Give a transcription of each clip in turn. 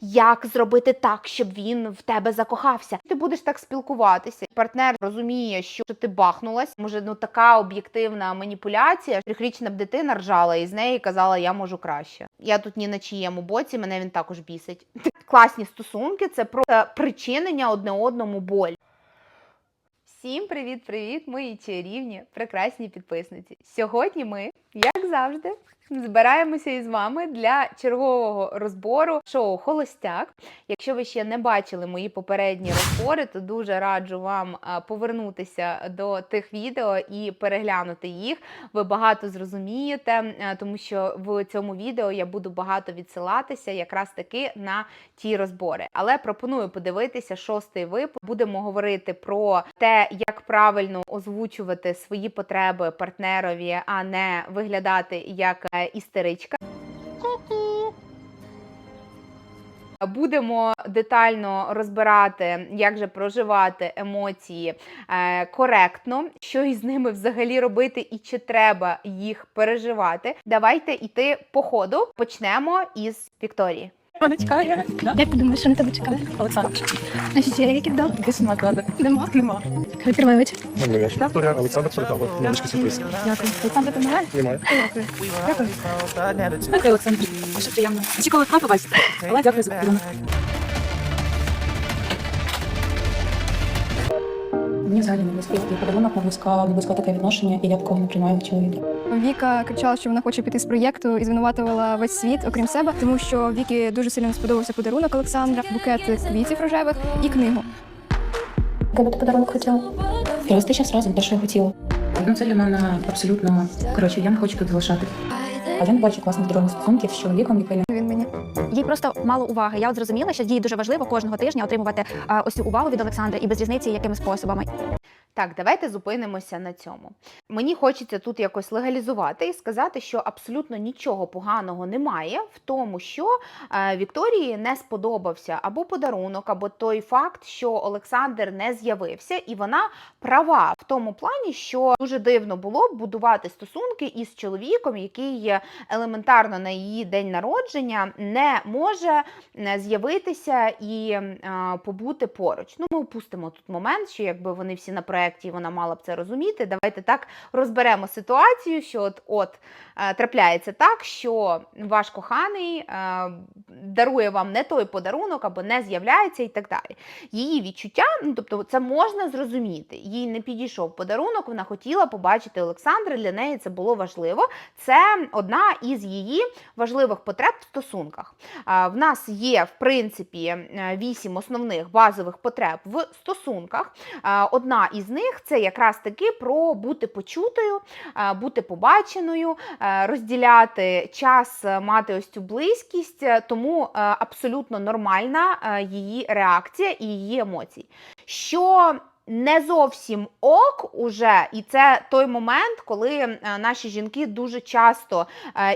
як зробити так, щоб він в тебе закохався. Ти будеш так спілкуватися. Партнер розуміє, що ти бахнулась. Може, ну така об'єктивна маніпуляція. Трьохрічна б дитина ржала і з неї казала, я можу краще. Я тут ні на чиєму боці, мене він також бісить. Класні стосунки це про причинення одне одному боль. Всім привіт-привіт, мої чарівні, прекрасні підписниці. Сьогодні ми, як завжди, збираємося із вами для чергового розбору шоу Холостяк. Якщо ви ще не бачили мої попередні розбори, то дуже раджу вам повернутися до тих відео і переглянути їх. Ви багато зрозумієте, е, тому що в цьому відео я буду багато відсилатися якраз таки на ті розбори. Але пропоную подивитися шостий випуск. Будемо говорити про те, як правильно озвучувати свої потреби партнерові, а не виглядати як е, істеричка. Будемо детально розбирати, як же проживати емоції е, коректно, що із ними взагалі робити і чи треба їх переживати. Давайте йти по ходу. Почнемо із Вікторії. Вона чекає. Як ти думаєш, що на тебе чекає? Олександр. А ще які дав? Десь нема клади. Нема. Нема. Вікторія Олександр Суркало. Невеличкий сюрприз. Дякую. Олександр, ти немає? Немає. Дякую. Дякую. Олександр. Дуже приємно. Очікувала к вам побачити. Але дякую за подарунок. Мені взагалі не близький такий подарунок, не близько, не близько таке відношення, і я такого не приймаю чоловіка. Віка кричала, що вона хоче піти з проєкту і звинуватувала весь світ, окрім себе, тому що Вікі дуже сильно не сподобався подарунок Олександра, букет квітів рожевих і книгу. Який би ти подарунок хотіла? Провести час разом, те, що я хотіла. Ну, це для мене абсолютно... Коротше, я не хочу тут залишати. А я не бачу класних стосунків з чоловіком, який не Він мені. Їй просто мало уваги. Я от зрозуміла, що їй дуже важливо кожного тижня отримувати а, ось цю увагу від Олександра і без різниці, якими способами. Так, давайте зупинимося на цьому. Мені хочеться тут якось легалізувати і сказати, що абсолютно нічого поганого немає в тому, що е, Вікторії не сподобався або подарунок, або той факт, що Олександр не з'явився, і вона права в тому плані, що дуже дивно було б будувати стосунки із чоловіком, який елементарно на її день народження не може е, з'явитися і е, побути поруч. Ну, ми опустимо тут момент, що якби вони всі на проєкті, вона мала б це розуміти. Давайте так розберемо ситуацію, що от, от е, трапляється так, що ваш коханий е, дарує вам не той подарунок або не з'являється і так далі. Її відчуття, ну тобто, це можна зрозуміти. Їй не підійшов подарунок, вона хотіла побачити Олександра. Для неї це було важливо. Це одна із її важливих потреб в стосунках. В нас є, в принципі, е, вісім основних базових потреб в стосунках. Одна із них це якраз таки про бути почутою, бути побаченою, розділяти час, е, мати ось цю близькість, Е, тому е, абсолютно нормальна її реакція і її емоції. Що не зовсім ок уже, і це той момент, коли наші жінки дуже часто,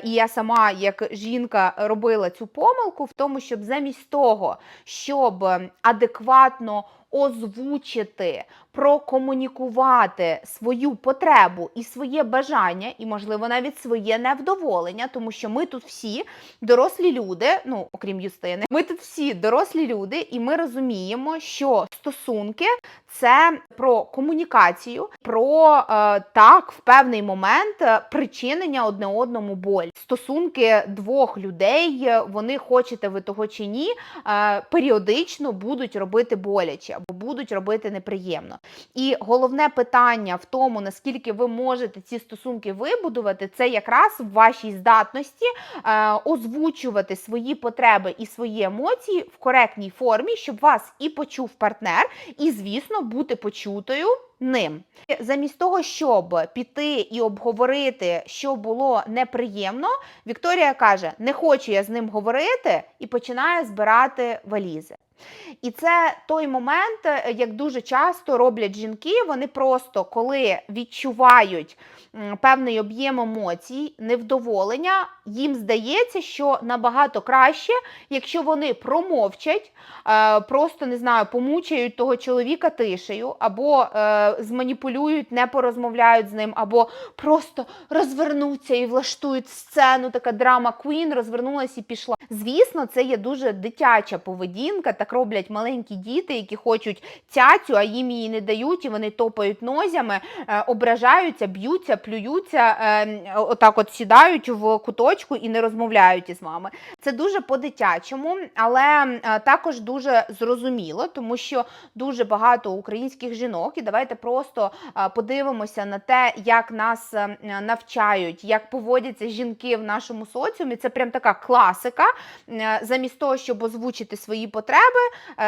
і я сама як жінка робила цю помилку в тому, щоб замість того, щоб адекватно озвучити, прокомунікувати свою потребу і своє бажання, і, можливо, навіть своє невдоволення, тому що ми тут всі дорослі люди, ну окрім Юстини, ми тут всі дорослі люди, і ми розуміємо, що стосунки це про комунікацію, про е, так в певний момент е, причинення одне одному боль. Стосунки двох людей, е, вони хочете ви того чи ні, е, періодично будуть робити боляче або будуть робити неприємно. І головне питання в тому, наскільки ви можете ці стосунки вибудувати, це якраз в вашій здатності е, озвучувати свої потреби і свої емоції в коректній формі, щоб вас і почув партнер, і, звісно, бути почутою. Ним замість того, щоб піти і обговорити, що було неприємно, Вікторія каже: не хочу я з ним говорити, і починає збирати валізи. І це той момент, е, як дуже часто роблять жінки, вони просто коли відчувають певний об'єм емоцій, невдоволення, їм здається, що набагато краще, якщо вони промовчать, е, просто не знаю, помучають того чоловіка тишею, або е, зманіпулюють, не порозмовляють з ним, або просто розвернуться і влаштують сцену, така драма Queen, розвернулась і пішла. Звісно, це є дуже дитяча поведінка. Роблять маленькі діти, які хочуть цяцю, а їм її не дають, і вони топають нозями, е, ображаються, б'ються, плюються, е, отак от сідають в куточку і не розмовляють із вами. Це дуже по-дитячому, але е, також дуже зрозуміло, тому що дуже багато українських жінок, і давайте просто подивимося на те, як нас навчають, як поводяться жінки в нашому соціумі. Це прям така класика. Замість того, щоб озвучити свої потреби,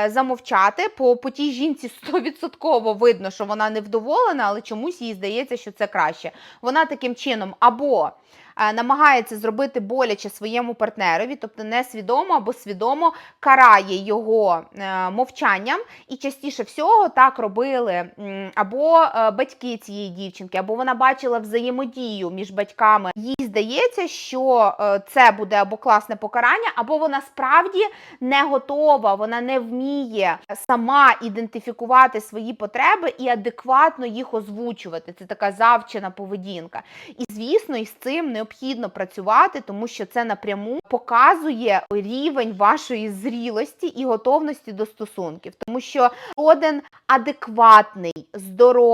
замовчати, по, по тій жінці 100% видно, що вона невдоволена, але чомусь їй здається, що це краще. Вона таким чином або е, намагається зробити боляче своєму партнерові, тобто несвідомо або свідомо карає його е, мовчанням. І частіше всього так робили або е, батьки цієї дівчинки, або вона бачила взаємодію між батьками. Їй здається, що е, це буде або класне покарання, або вона справді не готова, вона не вміє сама ідентифікувати свої потреби і адекватно їх озвучувати. Це така завчена поведінка. І звісно, із цим необхідно працювати, тому що це напряму показує рівень вашої зрілості і готовності до стосунків. Тому що один адекватний, здоровий,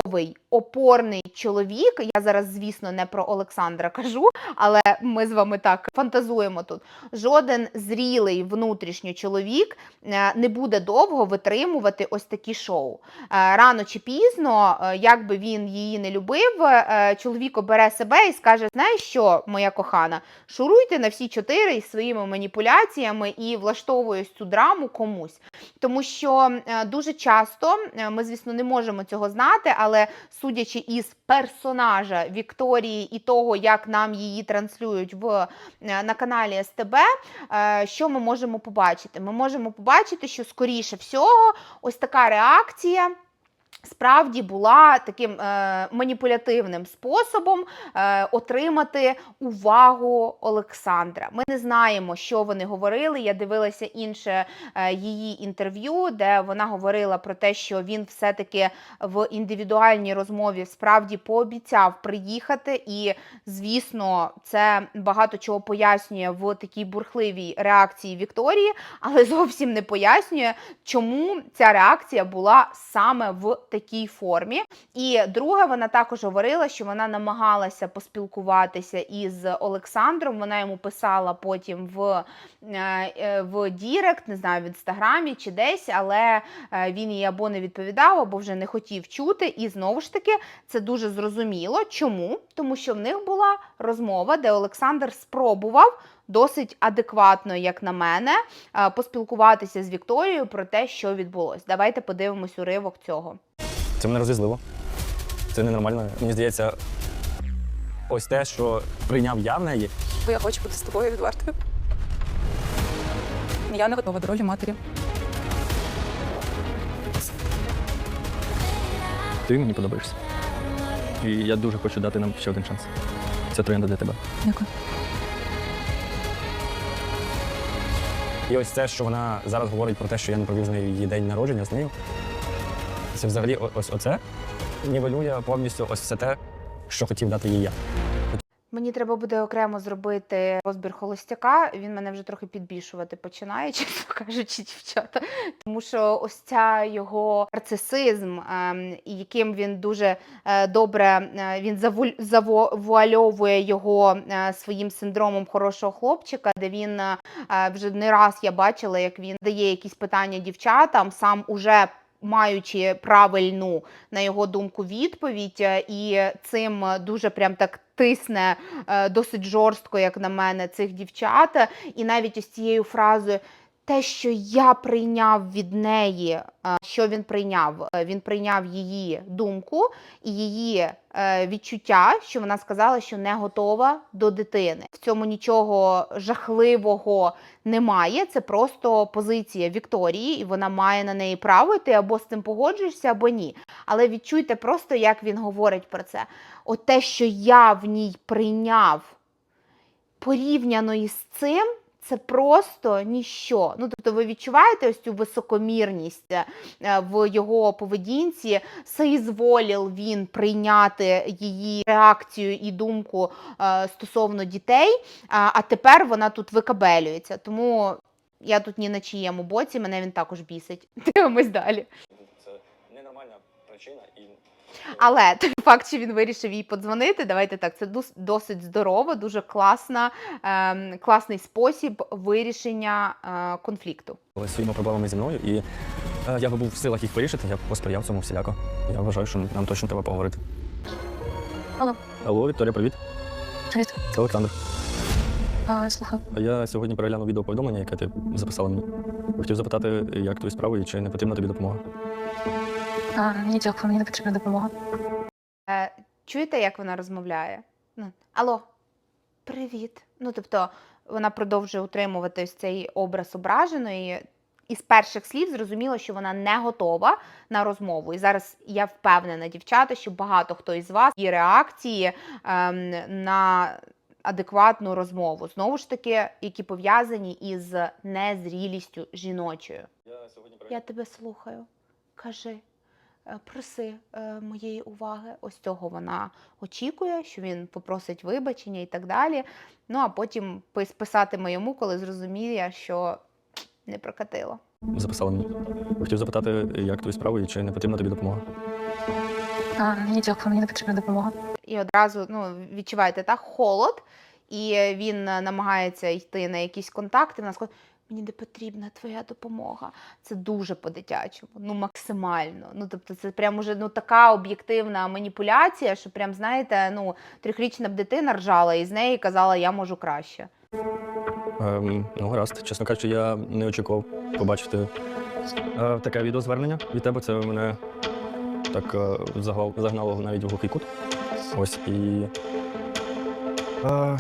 опорний чоловік, я зараз, звісно, не про Олександра кажу, але ми з вами так фантазуємо тут. Жоден зрілий внутрішньо чоловік е, не буде довго витримувати ось такі шоу. Е, Рано чи пізно, е, як би він її не любив, чоловік обере себе і скаже: знаєш що, моя кохана, шуруйте на всі чотири із своїми маніпуляціями і влаштовує цю драму комусь. Тому що дуже часто ми, звісно, не можемо цього знати, але судячи із персонажа Вікторії і того, як нам її транслюють в, е, на каналі СТБ, е, що ми можемо побачити? Ми можемо побачити, що скоріше всього, ось така реакція. Справді була таким е, маніпулятивним способом е, отримати увагу Олександра. Ми не знаємо, що вони говорили. Я дивилася інше е, її інтерв'ю, де вона говорила про те, що він все-таки в індивідуальній розмові справді пообіцяв приїхати, і звісно, це багато чого пояснює в такій бурхливій реакції Вікторії, але зовсім не пояснює, чому ця реакція була саме в такій формі. І друге, вона також говорила, що вона намагалася поспілкуватися із Олександром. Вона йому писала потім в, е, е, в Дірект, не знаю, в інстаграмі чи десь, але е, він їй або не відповідав, або вже не хотів чути. І знову ж таки, це дуже зрозуміло. Чому? Тому що в них була розмова, де Олександр спробував. Досить адекватно, як на мене, е, поспілкуватися з Вікторією про те, що відбулось. Давайте подивимось уривок цього. Це мене розізлило. Це ненормально. Мені здається, ось те, що прийняв я в неї, Бо я хочу бути з тобою відвертою. Я не готова до ролі матері. Ти мені подобаєшся. І я дуже хочу дати нам ще один шанс. Ця троянда для тебе. Дякую. І ось те, що вона зараз говорить про те, що я не провів з нею її день народження з нею. Це взагалі ось оце нівелює повністю ось все те, що хотів дати їй я. Мені треба буде окремо зробити розбір холостяка. Він мене вже трохи підбільшувати починає, чесно кажучи, дівчата. Тому що ось ця його нарцисизм, ем, яким він дуже е, добре е, він заву- завуальовує його е, своїм синдромом хорошого хлопчика, де він вже не раз я бачила, як він дає якісь питання дівчатам, сам уже. Маючи правильну, на його думку, відповідь, е, і цим дуже прям так тисне е, досить жорстко, як на мене, цих дівчат. І навіть ось цією фразою. Те, що я прийняв від неї, е, що він прийняв? Е, Він прийняв її думку і її е, відчуття, що вона сказала, що не готова до дитини. В цьому нічого жахливого немає. Це просто позиція Вікторії, і вона має на неї право. Ти або з цим погоджуєшся, або ні. Але відчуйте просто, як він говорить про це. От те, що я в ній прийняв порівняно із цим. Це просто ніщо. Ну, тобто, ви відчуваєте ось цю високомірність е, в його поведінці, соізволів він прийняти її реакцію і думку е, стосовно дітей, а тепер вона тут викабелюється. Тому я тут ні на чиєму боці, мене він також бісить. Дивимось далі. Це ненормальна причина і Але той факт, що він вирішив їй подзвонити, давайте так, це досить здорово, дуже класна, ем, класний спосіб вирішення е, конфлікту. своїми проблемами зі мною, і е, я би був в силах їх вирішити, я б посприяв цьому всіляко. Я вважаю, що нам точно треба поговорити. Алло. Алло, Вікторія, привіт. Привіт. Це Олександр. А, слухаю. Я сьогодні переглянув відео повідомлення, яке ти записала мені. Хотів запитати, як твої справи і чи не потрібна тобі допомога. А, ні, дякую, мені не потрібна допомога. Е, чуєте, як вона розмовляє? Ну, алло, привіт. Ну, тобто, вона продовжує утримувати ось цей образ ображеної. І з перших слів зрозуміло, що вона не готова на розмову. І зараз я впевнена, дівчата, що багато хто із вас і реакції ем, на адекватну розмову, знову ж таки, які пов'язані із незрілістю жіночою. Я сьогодні Я тебе слухаю. Кажи, е, проси е, моєї уваги. Ось цього вона очікує, що він попросить вибачення і так далі. Ну а потім пис- писатиме йому, коли зрозуміє, що не прокатило. записала мені. Хотів запитати, як твої справи і чи не потрібна тобі допомога. А, ні, дякую, мені не потрібна допомога. І одразу ну, відчуваєте так, холод, і він е, намагається йти на якісь контакти. Вона скаже, мені не потрібна твоя допомога. Це дуже по-дитячому, ну максимально. Ну тобто, це прям уже ну така об'єктивна маніпуляція, що прям знаєте, ну трьохрічна б дитина ржала і з неї казала, я можу краще. Ем, ну, гаразд. Чесно кажучи, я не очікував побачити е, таке відеозвернення від тебе. Це мене так е, загнало, навіть в глухий кут. Ось і. Е,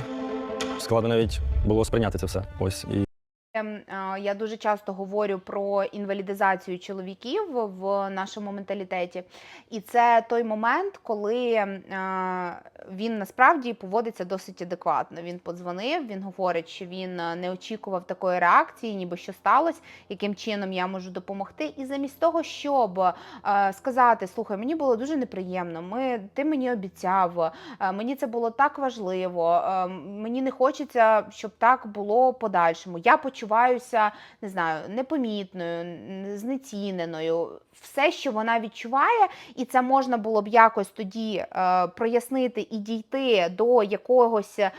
складно навіть було сприйняти це все. Ось і Я дуже часто говорю про інвалідизацію чоловіків в нашому менталітеті, і це той момент, коли е, він насправді поводиться досить адекватно. Він подзвонив, він говорить, що він е, не очікував такої реакції, ніби що сталося, яким чином я можу допомогти. І замість того, щоб е, сказати: слухай, мені було дуже неприємно, ми, ти мені обіцяв, е, мені це було так важливо, мені не хочеться, щоб так було подальшому. Я почуваюся, не знаю, непомітною, знеціненою. Все, що вона відчуває, і це можна було б якось тоді е, прояснити і дійти до якогось е,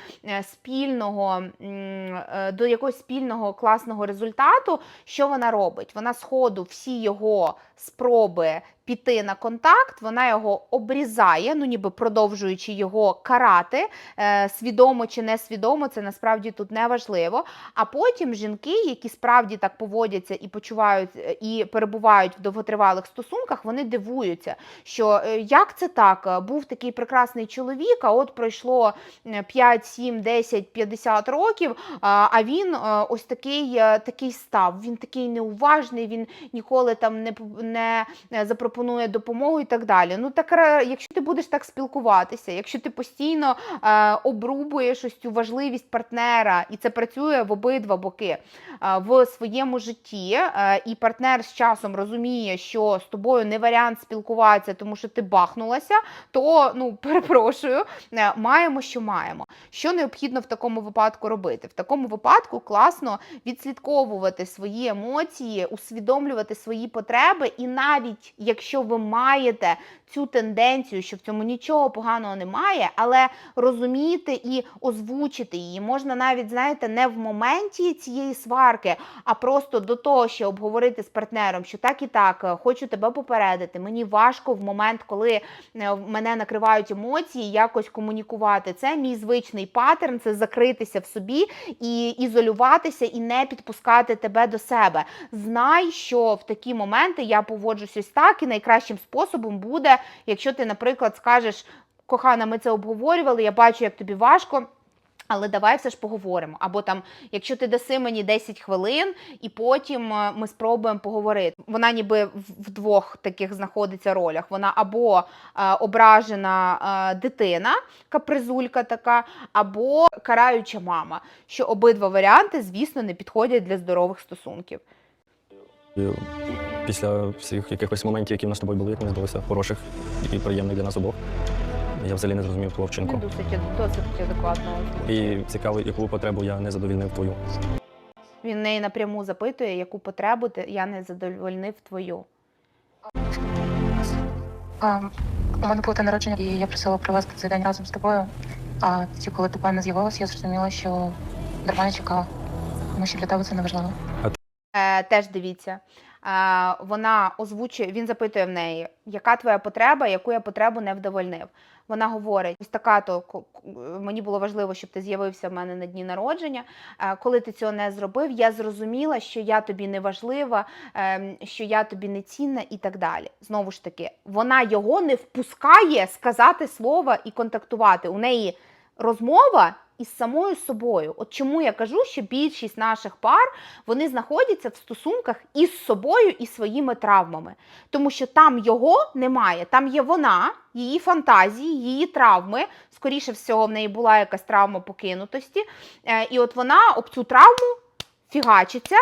спільного, е, до якогось спільного класного результату. Що вона робить? Вона сходу всі його спроби піти на контакт, вона його обрізає, ну ніби продовжуючи його карати, е, свідомо чи несвідомо, це насправді тут не важливо. А потім жінки, які справді так поводяться і почувають е, і перебувають в довготривалих стосунках, вони дивуються, що е, як це так? Був такий прекрасний чоловік, а от пройшло е, 5, 7, 10, 50 років, а він ось такий, такий став. Він такий неуважний, він ніколи там не, п- не е, запропонує допомогу і так далі. Ну так якщо ти будеш так спілкуватися, якщо ти постійно е, обрубуєш ось цю важливість партнера, і це працює в обидва боки е, в своєму житті, е, і партнер з часом розуміє, що з тобою не варіант спілкуватися, тому що ти бахнулася, то ну перепрошую, е, маємо, що маємо. Що необхідно в такому випадку робити? В такому випадку класно відслідковувати свої емоції, усвідомлювати свої потреби, і навіть якщо ви маєте цю тенденцію, що в цьому нічого поганого немає, але розуміти і озвучити її можна навіть, знаєте, не в моменті цієї сварки, а просто до того, що обговорити з партнером, що так і так, е, хочу тебе попередити. Мені важко в момент, коли е, мене накривають емоції, якось комунікувати. Це мій звичний паттерн, це закритися в собі і ізолюватися, і не підпускати тебе до себе. Знай, що в такі моменти я поводжусь ось так, і найкращим способом буде, якщо ти, наприклад, скажеш. Кохана, ми це обговорювали, я бачу, як тобі важко. Але давай все ж поговоримо. Або там, якщо ти даси мені 10 хвилин, і потім е, ми спробуємо поговорити. Вона ніби в двох таких знаходиться ролях. Вона або е, ображена е, дитина, капризулька така, або караюча мама. Що обидва варіанти, звісно, не підходять для здорових стосунків. Після всіх якихось моментів, які в нас з тобою були, як мені здалося, хороших і приємних для нас обох, я взагалі не зрозумів твого вчинку. досить, досить адекватно. І цікаво, яку потребу я не задовільнив твою. Він неї напряму запитує, яку потребу ти я не задовольнив твою. А, у мене було день народження, і я просила провести цей день разом з тобою. А тоді, коли ти певно з'явилася, я зрозуміла, що дарма не чекала. Тому що для тебе це не важливо. Е, теж дивіться. Е, вона озвучує, він запитує в неї, яка твоя потреба, яку я потребу не вдовольнив. Вона говорить: ось така то мені було важливо, щоб ти з'явився в мене на дні народження. Е, коли ти цього не зробив, я зрозуміла, що я тобі не важлива, ем, що я тобі не цінна і так далі. Знову ж таки, вона його не впускає сказати слова і контактувати. У неї розмова із самою собою. От чому я кажу, що більшість наших пар вони знаходяться в стосунках із собою і своїми травмами, тому що там його немає, там є вона, її фантазії, її травми. Скоріше всього, в неї була якась травма покинутості, Е, і от вона об цю травму фігачиться.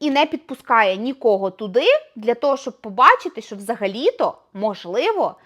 І не підпускає нікого туди для того, щоб побачити, що взагалі-то можливо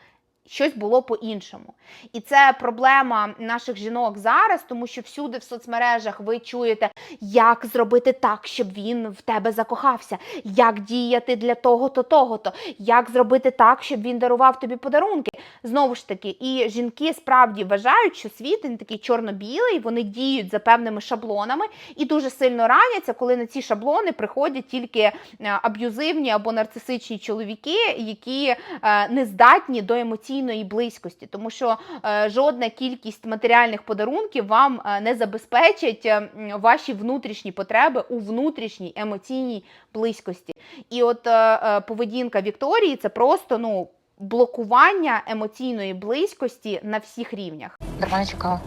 щось було по-іншому. І це проблема наших жінок зараз, тому що всюди в соцмережах ви чуєте, як зробити так, щоб він в тебе закохався, як діяти для того-то, того-то, як зробити так, щоб він дарував тобі подарунки. Знову ж таки, і жінки справді вважають, що світ він такий чорно-білий, вони діють за певними шаблонами і дуже сильно раняться, коли на ці шаблони приходять тільки е, аб'юзивні або нарцисичні чоловіки, які е, не здатні до емоційної близькості, тому що е, жодна кількість матеріальних подарунків вам е, не забезпечить е, ваші внутрішні потреби у внутрішній емоційній близькості. І от е, поведінка Вікторії це просто ну. Блокування емоційної близькості на всіх рівнях. Дарма не чекала.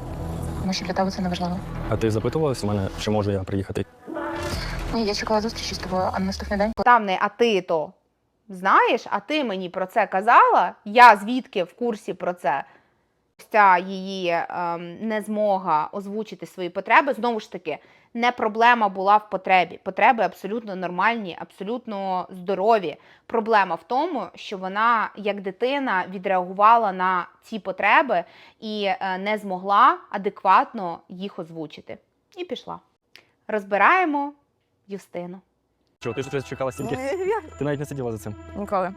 Тому що для тебе це не важливо. А ти запитувалась у мене, чи можу я приїхати? Ні, я чекала зустрічі з тобою, а на наступний день Там не а ти то знаєш, а ти мені про це казала. Я звідки в курсі про це? Ця її ем, незмога озвучити свої потреби. Знову ж таки, не проблема була в потребі. Потреби абсолютно нормальні, абсолютно здорові. Проблема в тому, що вона, як дитина, відреагувала на ці потреби і е, не змогла адекватно їх озвучити. І пішла. Розбираємо Юстину. Чого ти ж чекала стільки? Ти навіть не сиділа за цим. Ніколи.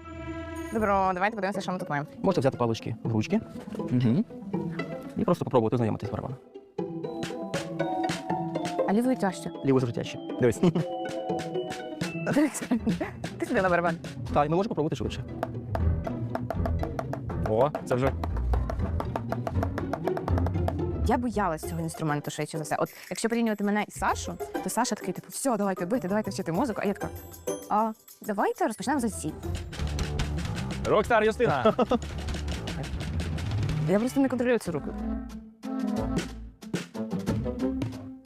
Добро, давайте подивимося, що ми тут маємо. Можете взяти палички в ручки. Угу. І просто попробувати знайомитись з барабаном. А лівою тяжче. Ліво зрутяще. Дивись. Ти сюди на барабан. Так, і ми можемо попробувати швидше. О, це вже Я боялась цього інструменту швидше за все. От якщо порівнювати мене і Сашу, то Саша такий, типу, все, давайте бити, давайте вчити музику. А я така, а давайте розпочнемо з сі. Рокстар Юстина. Я просто не контролюю цю руку.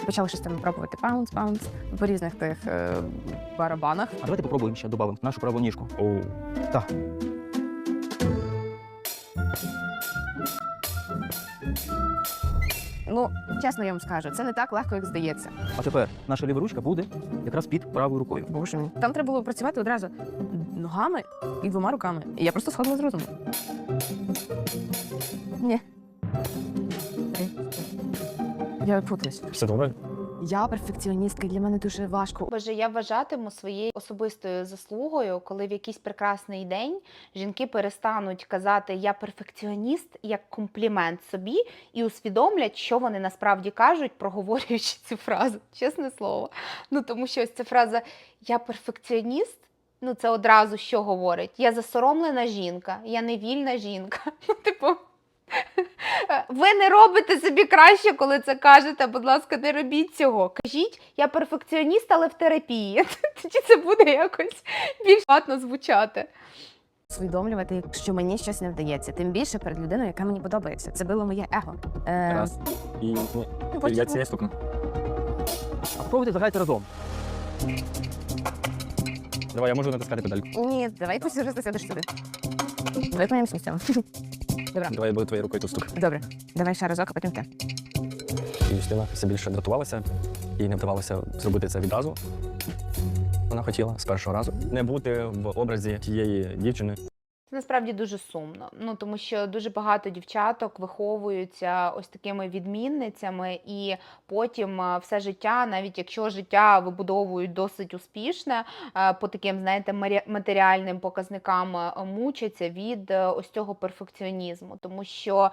Почали щось там пробувати паунс, паунс по різних тих е, барабанах. А давайте попробуємо ще додамо нашу праву ніжку. Оу. Так. Ну, чесно я вам скажу, це не так легко, як здається. А тепер наша ліва ручка буде якраз під правою рукою. Боже мій. Там треба було працювати одразу ногами і двома руками. І я просто сходила з розуму. Ні. Я путаюсь. Все добре? Я перфекціоністка, для мене дуже важко. Боже, я вважатиму своєю особистою заслугою, коли в якийсь прекрасний день жінки перестануть казати я перфекціоніст як комплімент собі і усвідомлять, що вони насправді кажуть, проговорюючи цю фразу. Чесне слово. Ну тому що ось ця фраза Я перфекціоніст. Ну, це одразу що говорить? Я засоромлена жінка, я невільна жінка. Ну, типу, ви не робите собі краще, коли це кажете. Будь ласка, не робіть цього. Кажіть, я перфекціоніст, але в терапії. Тоді це буде якось більш ватно звучати. Усвідомлювати, що мені щось не вдається, тим більше перед людиною, яка мені подобається. Це було моє его. Е, Раз. І ні, потім- я цієї стукну. А спробуйте заграйте разом. Давай, я можу натискати педальку. Ні, давай ти вже засядеш сюди. Давай поміняємося місцями. Давай я буду твоєю рукою тут стук. Добре, давай ще разок, а потім ти. І Юстина все більше дратувалася, їй не вдавалося зробити це відразу. Вона хотіла з першого разу не бути в образі тієї дівчини. Насправді дуже сумно. Ну тому що дуже багато дівчаток виховуються ось такими відмінницями, і потім е, все життя, навіть якщо життя вибудовують досить успішне, е, по таким, знаєте, матеріальним показникам е, мучаться від ось цього перфекціонізму. Тому що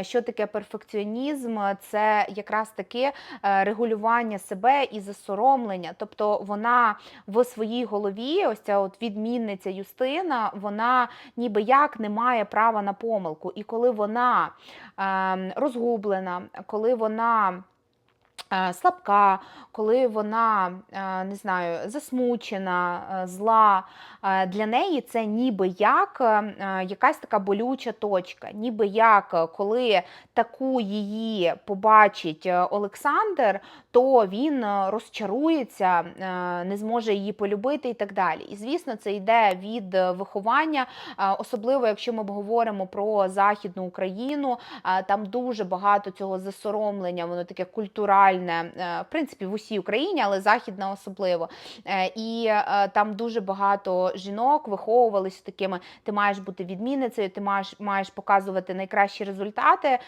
що таке перфекціонізм? Це якраз таки регулювання себе і засоромлення. Тобто вона в своїй голові, ось ця от відмінниця Юстина, вона ніби як не має права на помилку. І коли вона е, розгублена, коли вона е, слабка, коли вона е, не знаю, засмучена, е, зла, для неї це ніби як якась така болюча точка, ніби як коли таку її побачить Олександр, то він е, розчарується, е, не зможе її полюбити і так далі. І звісно, це йде від е, виховання, особливо якщо ми говоримо про Західну Україну, там дуже багато цього засоромлення, воно таке культуральне, в принципі, в усій Україні, але західна особливо. І там дуже багато жінок виховувалися такими: ти маєш бути відмінницею, ти маєш, маєш показувати найкращі результати.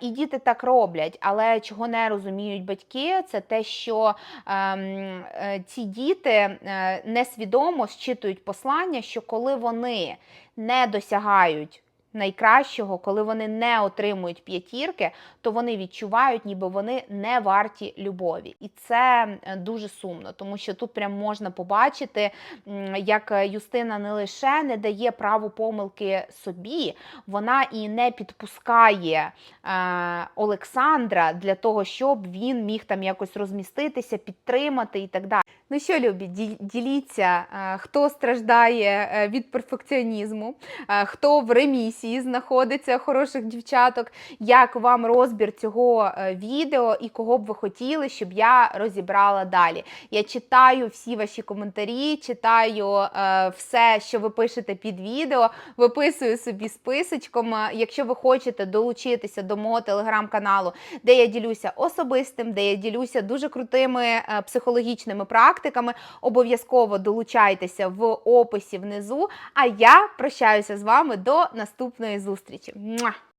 І діти так роблять. Але чого не розуміють батьки, це те, що ем, е, ці діти е, несвідомо зчитують послання, що коли вони не досягають найкращого, коли вони не отримують п'ятірки, то вони відчувають, ніби вони не варті любові. І це е, дуже сумно, тому що тут прям можна побачити, як Юстина не лише не дає право помилки собі, вона і не підпускає е, Олександра для того, щоб він міг там якось розміститися, підтримати і так далі. Ну що, любі, діліться, е, хто страждає е, від перфекціонізму, е, хто в ремісії знаходиться хороших дівчаток, як вам розбір цього е, відео і кого б ви хотіли, щоб я розібрала далі. Я читаю всі ваші коментарі, читаю е, все, що ви пишете під відео, виписую собі списочком. Е, Якщо ви хочете долучитися до мого телеграм-каналу, де я ділюся особистим, де я ділюся дуже крутими психологічними практиками, обов'язково долучайтеся в описі внизу. А я прощаюся з вами до наступної зустрічі.